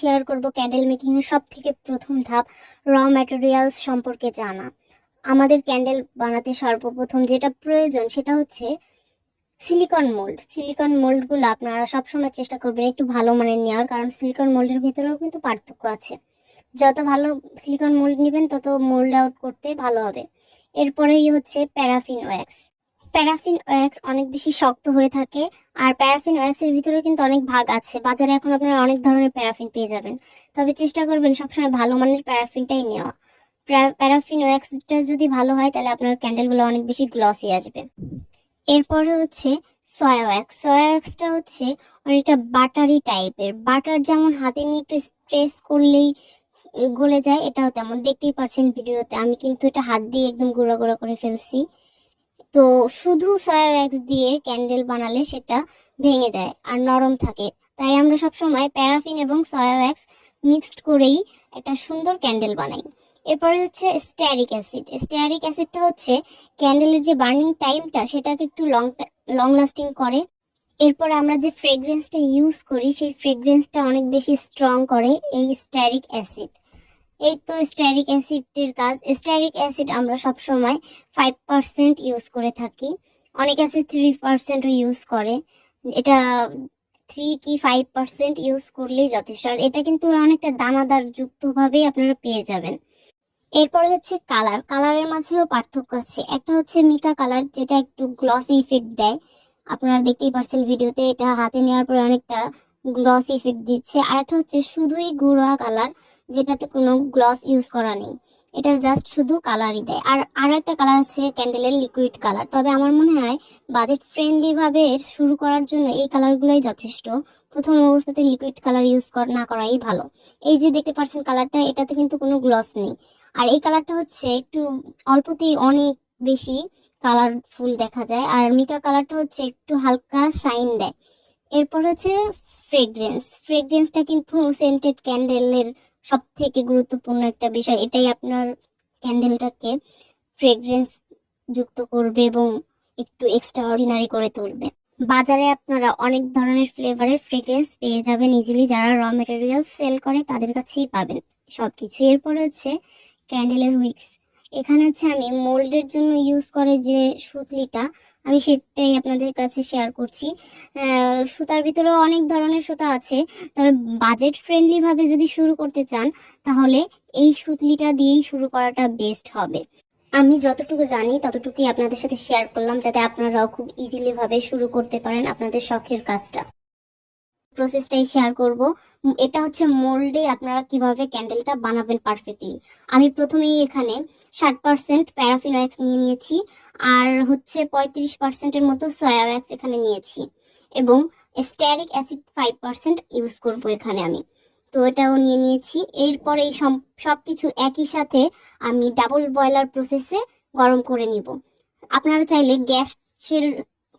Share করব candle making এর সব থেকে প্রথম ধাপ র ম্যাটেরিয়ালস সম্পর্কে জানা। আমাদের ক্যান্ডেল বানাতে সর্বপ্রথম যেটা প্রয়োজন সেটা হচ্ছে সিলিকন মোল্ড সিলিকন মোল্ডগুলো আপনারা সবসময় চেষ্টা করবেন একটু ভালো মানের নেওয়ার, কারণ সিলিকন মোল্ডের ভিতরেও কিন্তু পার্থক্য আছে। যত ভালো সিলিকন মোল্ড নেবেন তত মোল্ড আউট করতে ভালো হবে। এরপরেই হচ্ছে প্যারাফিন ওয়্যাক্স প্যারাফিন ওয়্যাক্স অনেক বেশি শক্ত হয়ে থাকে, আর প্যারাফিন ওয়্যাক্সের ভিতরেও কিন্তু অনেক ভাগ আছে। বাজারে এখন আপনারা অনেক ধরনের প্যারাফিন পেয়ে যাবেন। তবে চেষ্টা করবেন সবসময় ভালো মানের প্যারাফিনটাই নেওয়া। প্যা- প্যারাফিন ওয়্যাক্সটা যদি ভালো হয়, তাহলে আপনার ক্যান্ডেলগুলো অনেক বেশি গ্লসি আসবে। এরপরে হচ্ছে সয়া ওয়্যাক্স সয়া ওয়্যাক্সটা হচ্ছে অনেকটা বাটারি টাইপের। বাটার যেমন হাতে নিয়ে একটু স্প্রেস করলেই গলে যায়, এটাও তেমন। দেখতেই পাচ্ছেন ভিডিওতে। আমি কিন্তু এটা হাত দিয়ে একদম গুঁড়ো গুঁড়ো করে ফেলছি। তো শুধু সয়া ওয়্যাক্স দিয়ে ক্যান্ডেল বানালে সেটা ভেঙে যায় আর নরম থাকে। তাই আমরা সবসময় প্যারাফিন এবং সয়া ওয়্যাক্স মিক্সড করেই একটা সুন্দর ক্যান্ডেল বানাই। এরপরে হচ্ছে স্ট্যারিক অ্যাসিড স্ট্যারিক অ্যাসিডটা হচ্ছে ক্যান্ডেলের যে বার্নিং টাইমটা সেটাকে একটু লং লং লাস্টিং করে। এরপর আমরা যে ফ্রেগ্রেন্সটা ইউজ করি, সেই ফ্রেগ্রেন্সটা অনেক বেশি স্ট্রং করে এই স্ট্যারিক অ্যাসিড এই তো স্ট্যারিক অ্যাসিডের কাজ। স্ট্যারিক অ্যাসিড আমরা সব সময় ফাইভ পার্সেন্ট ইউজ করে থাকি। অনেক আছে থ্রি পার্সেন্টও ইউজ করে। এটা থ্রি কি ফাইভ পার্সেন্ট ইউজ করলেই যথেষ্ট। আর এটা কিন্তু অনেকটা দানাদার যুক্তভাবেই আপনারা পেয়ে যাবেন। এরপরে হচ্ছে কালার কালারের মাঝেও পার্থক্য আছে। একটা হচ্ছে মিকা কালার যেটা একটু গ্লসি ইফেক্ট দেয়। আপনারা দেখতেই পাচ্ছেন ভিডিওতে এটা হাতে নেওয়ার পরে অনেকটা গ্লস ইফেক্ট দিচ্ছে। আর একটা হচ্ছে শুধুই গুঁড়া কালার যেটাতে কোনো গ্লস ইউজ করা নেই। এটা জাস্ট শুধু কালারই দেয়। আর আরও একটা কালার আছে ক্যান্ডেলের লিকুইড কালার তবে আমার মনে হয় বাজেট ফ্রেন্ডলিভাবে শুরু করার জন্য এই কালারগুলোই যথেষ্ট। প্রথম অবস্থাতে লিকুইড কালার ইউজ না করাই ভালো। এই যে দেখতে পাচ্ছেন কালারটা এটাতে কিন্তু কোনো গ্লস নেই। আর এই কালারটা হচ্ছে একটু অল্পতেই অনেক বেশি কালারফুল দেখা যায়। আর মিকা কালারটা হচ্ছে একটু হালকা শাইন দেয়। এরপর হচ্ছে ফ্রেগ্রেন্স ফ্রেগ্রেন্সটা কিন্তু সেন্টেড ক্যান্ডেলের সব থেকে গুরুত্বপূর্ণ একটা বিষয়, এটাই আপনার ক্যান্ডেলটাকে ফ্রেগ্রেন্স যুক্ত করবে এবং একটু এক্সট্রা অর্ডিনারি করে তুলবে। বাজারে আপনারা অনেক ধরনের ফ্লেভারের ফ্রেগ্রেন্স পেয়ে যাবেন ইজিলি যারা র মেটেরিয়াল সেল করে তাদের কাছেই পাবেন। সব কিছু এরপরে হচ্ছে ক্যান্ডেলের উইক্স এখানে হচ্ছে আমি মোল্ডের জন্য ইউজ করে যে সুতলিটা আমি সেটাই আপনাদের কাছে শেয়ার করছি। সুতার ভিতরেও অনেক ধরনের সুতা আছে। তবে বাজেট ফ্রেন্ডলি ভাবে যদি শুরু করতে চান, তাহলে এই সুতলিটা দিয়েই শুরু করাটা বেস্ট হবে। আমি যতটুকু জানি, ততটুকুই আপনাদের সাথে শেয়ার করলাম, যাতে আপনারাও খুব ইজিলি ভাবে শুরু করতে পারেন আপনাদের শখের কাজটা। প্রসেসটাই শেয়ার করব। এটা হচ্ছে মোল্ডে আপনারা কীভাবে ক্যান্ডেলটা বানাবেন পারফেক্টলি আমি প্রথমেই এখানে ষাট পার্সেন্ট প্যারাফিন ওয়্যাক্স নিয়ে নিয়েছি আর হচ্ছে পঁয়ত্রিশ পার্সেন্টের মতো সয়া ওয়্যাক্স এখানে নিয়েছি এবং stearic acid five percent use করব এখানে আমি। তো এটাও নিয়ে নিয়েছি। এরপরে এই সব কিছু একই সাথে আমি ডাবল বয়লার প্রসেসে গরম করে নিব। আপনারা চাইলে গ্যাসের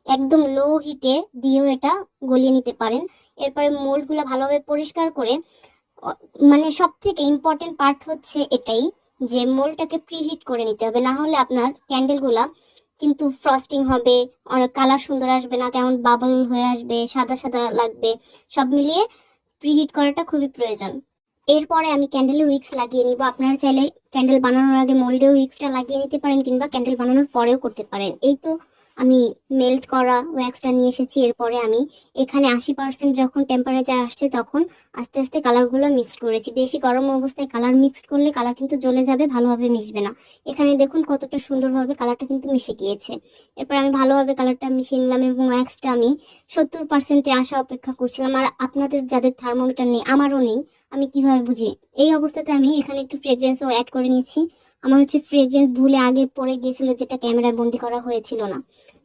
একদম লো হিটে দিয়েও এটা গলিয়ে নিতে পারেন। এরপরে মোল্ডগুলো ভালোভাবে পরিষ্কার করে মানে সব থেকে ইম্পর্টেন্ট পার্ট হচ্ছে এটাই। যে মোল্ডটাকে প্রিহিট করে নিতে হবে, না হলে আপনার ক্যান্ডেলগুলা কিন্তু ফ্রস্টিং হবে, অনেক কালার সুন্দর আসবে না, কেমন বাবল হয়ে আসবে, সাদা সাদা লাগবে, সব মিলিয়ে প্রিহিট করাটা খুবই প্রয়োজন। এরপরে আমি ক্যান্ডেলে উইক্স লাগিয়ে নিব। আপনারা চাইলে ক্যান্ডেল বানানোর আগে মোল্ডে উইক্সটা লাগিয়ে নিতে পারেন কিংবা ক্যান্ডেল বানানোর পরেও করতে পারেন। এই তো আমি মেল্ট করা ওয়্যাক্সটা নিয়ে এসেছি, এরপরে আমি এখানে আশি পার্সেন্ট যখন টেম্পারেচার আসছে তখন আস্তে আস্তে কালারগুলো মিক্সড করেছি। বেশি গরম অবস্থায় কালার মিক্সড করলে কালার কিন্তু জ্বলে যাবে, ভালোভাবে মিশবে না। এখানে দেখুন কতটা সুন্দরভাবে কালারটা কিন্তু মিশে গিয়েছে। এরপর আমি ভালোভাবে কালারটা মিশিয়ে নিলাম এবং ওয়্যাক্সটা আমি সত্তর পার্সেন্টে আসা অপেক্ষা করছিলাম। আর আপনাদের যাদের থার্মোমিটার নেই, আমারও নেই, আমি কীভাবে বুঝি? এই অবস্থাতে আমি এখানে একটু ফ্রেগ্রেন্সও অ্যাড করে নিয়েছি। আমার হচ্ছে ফ্রেগ্রেন্স ভুলে আগে পড়ে গিয়েছিল যেটা ক্যামেরায় বন্দি করা হয়েছিল না।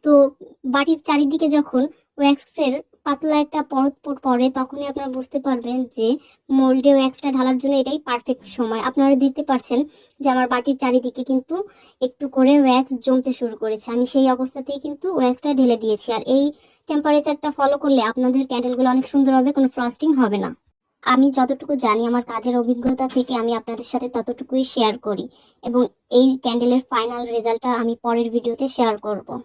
তো বাটির চারিদিকে যখন ওয়্যাক্সের পাতলা একটা পরত পর- পড়ে, তখনই আপনারা বুঝতে পারবেন যে মোল্ডে ওয়্যাক্সটা ঢালার জন্য এটাই পারফেক্ট সময়। আপনারা দেখতে পাচ্ছেন যে আমার বাটির চারিদিকে কিন্তু একটু করে ওয়্যাক্স জমতে শুরু করেছে। আমি সেই অবস্থাতেই কিন্তু ওয়্যাক্সটা ঢেলে দিয়েছি। আর এই টেম্পারেচারটা ফলো করলে আপনাদের ক্যান্ডেলগুলো অনেক সুন্দর হবে, কোনো ফ্রস্টিং হবে না। আমি যতটুকু জানি, আমার কাজের অভিজ্ঞতা থেকে আমি আপনাদের সাথে ততটুকুই শেয়ার করি এবং এই ক্যান্ডেলের ফাইনাল রেজাল্টটা আমি পরের ভিডিওতে শেয়ার করব।